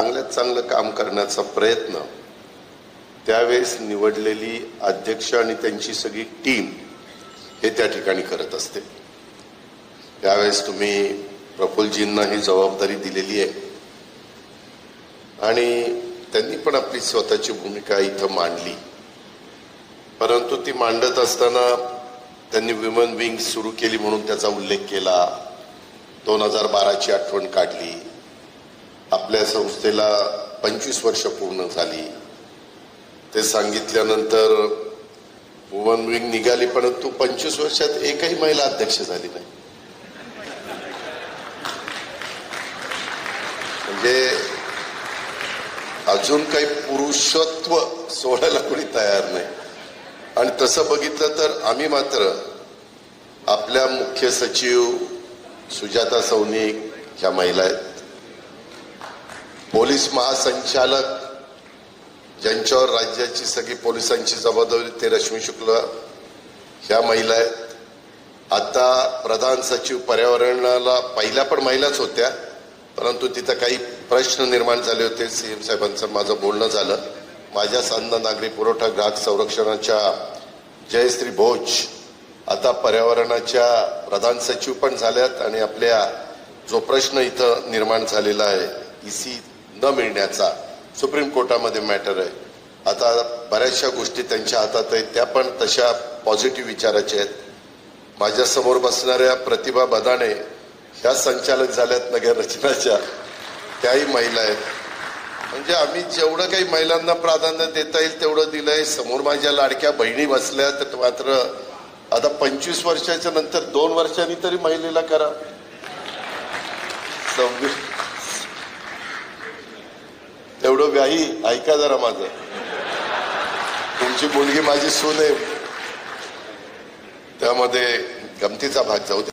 चांगल्यात चांगलं काम करण्याचा प्रयत्न त्यावेळेस निवडलेली अध्यक्ष आणि त्यांची सगळी टीम हे त्या ठिकाणी करत असते. त्यावेळेस तुम्ही प्रफुल्लजींना ही जबाबदारी दिलेली आहे. आणि त्यांनी पण आपली स्वतःची भूमिका इथं मांडली. परंतु ती मांडत असताना त्यांनी विमन विंग सुरू केली म्हणून त्याचा उल्लेख केला. दोन हजार बाराची आठवण काढली. आपल्या संस्थेला पंचवीस वर्ष पूर्ण झाली. ते सांगितल्यानंतर वुमन विंग निघाली परंतु पंचवीस वर्षात एकही महिला अध्यक्ष झाली नाही. म्हणजे अजून काही पुरुषत्व सोडायला कोणी तयार नाही. आणि तसं बघितलं तर आम्ही मात्र आपल्या मुख्य सचिव सुजाता सौनिक ह्या महिला आहेत. पोलीस महासंचालक ज्यांच्यावर राज्याची सगळी पोलिसांची जबाबदारी ते रश्मी शुक्ल ह्या महिला आहेत. आता प्रधान सचिव पर्यावरणाला पहिल्या पण महिलाच होत्या परंतु तिथं काही प्रश्न निर्माण झाले होते. सीएम साहेबांचं माझं बोलणं झालं. माझ्या अन्न नागरी पुरवठा ग्राहक संरक्षणाच्या जयश्री भोज आता पर्यावरणाच्या प्रधान सचिव पण झाल्यात आणि आपल्या जो प्रश्न इथं निर्माण झालेला आहे इसी न मिळण्याचा सुप्रीम कोर्टामध्ये मॅटर आहे. आता बऱ्याचशा गोष्टी त्यांच्या हातात आहेत त्या पण तशा पॉझिटिव्ह विचाराच्या आहेत. माझ्यासमोर बसणाऱ्या प्रतिभा बदाणे ह्या संचालक झाल्यात नगर रचनाच्या. त्याही महिला आहेत. म्हणजे आम्ही जेवढं काही महिलांना प्राधान्य देता येईल तेवढं दिलंय. समोर माझ्या लाडक्या बहिणी बसल्या तर मात्र आता पंचवीस वर्षाच्या नंतर दोन वर्षांनी तरी महिलेला करा. एवढं व्याही ऐका जरा माझं. तुमची मुलगी माझी सून आहे. त्यामध्ये गमतीचा भाग जाऊ